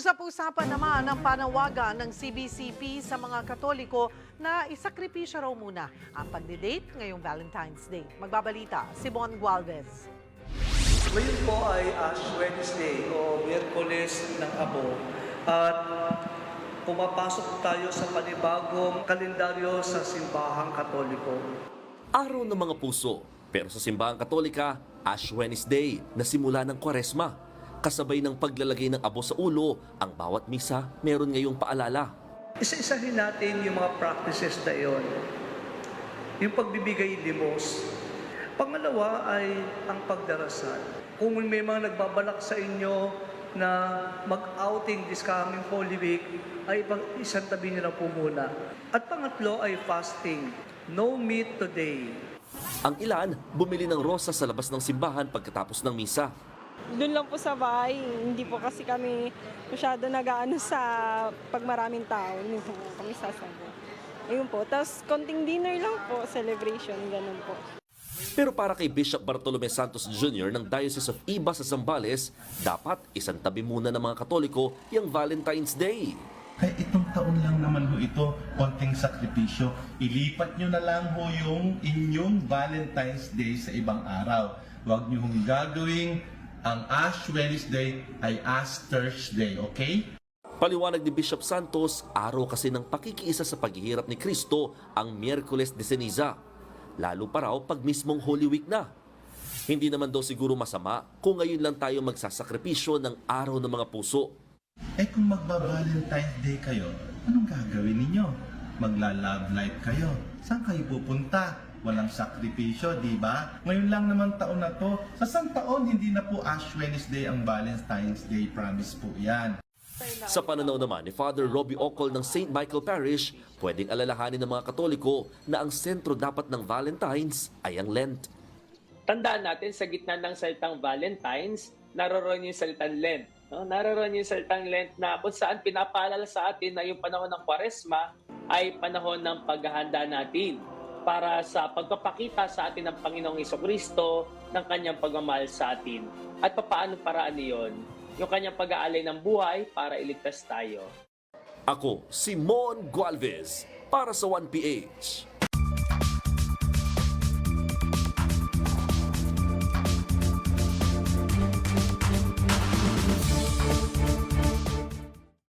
Usap-usapan naman ang panawagan ng CBCP sa mga Katoliko na isakripisyo raw muna ang pagdidate ngayong Valentine's Day. Magbabalita si Bon Gualvez. Ngayon po ay Ash Wednesday o Miyerkules ng Abo at pumapasok tayo sa panibagong kalendaryo sa simbahang katoliko. Araw ng mga puso, pero sa simbahang katolika, Ash Wednesday na simula ng kwaresma. Kasabay ng paglalagay ng abo sa ulo, ang bawat misa meron ngayong paalala. Isa-isahin natin yung mga practices na iyon. Yung pagbibigay limos. Pangalawa ay ang pagdarasal. Kung may mga nagbabalak sa inyo na mag-outing this coming Holy Week, ay isang tabi nyo na po muna. At pangatlo ay fasting. No meat today. Ang ilan, bumili ng rosa sa labas ng simbahan pagkatapos ng misa. Doon lang po sa bahay, hindi po kasi kami masyado nagaano sa pag maraming tao, hindi po kami sasabi. Ayun po, tapos konting dinner lang po, celebration, ganun po. Pero para kay Bishop Bartolome Santos Jr. ng Diocese of Iba sa Zambales, dapat isang tabi muna ng mga Katoliko yung Valentine's Day. Kaya itong taon lang naman ho ito, konting sakripisyo. Ilipat nyo na lang ho yung inyong Valentine's Day sa ibang araw. Huwag nyo hong gagawing ang Ash Wednesday ay Ash Thursday, okay? Paliwanag ni Bishop Santos, araw kasi ng pakikiisa sa paghihirap ni Kristo ang Miyerkules de Ceniza. Lalo pa raw pag mismong Holy Week na. Hindi naman daw siguro masama kung ngayon lang tayo magsasakripisyo ng araw ng mga puso. Eh kung magba-Valentine's Day kayo, anong gagawin ninyo? Magla-love life kayo. Saan kayo pupunta? Walang sakripisyo, di ba? Ngayon lang naman taon na to. Sa isang taon, hindi na po Ash Wednesday ang Valentine's Day. Promise po yan. Sa pananaw naman ni Father Robbie Ocol ng St. Michael Parish, pwedeng alalahanin ng mga Katoliko na ang sentro dapat ng Valentine's ay ang Lent. tandaan natin sa gitna ng salitang Valentine's, naroon yung salitang Lent. No? Naroon yung salitang Lent na kung saan pinapaalala sa atin na yung panahon ng Kwaresma ay panahon ng paghahanda natin para sa pagpapakita sa atin ng Panginoong Kristo ng kanyang pagmamahal sa atin. At papaano paraan niyon? Yung kanyang pag-aalay ng buhay para iligtas tayo. Ako, si Mon Gualvez, para sa 1PH.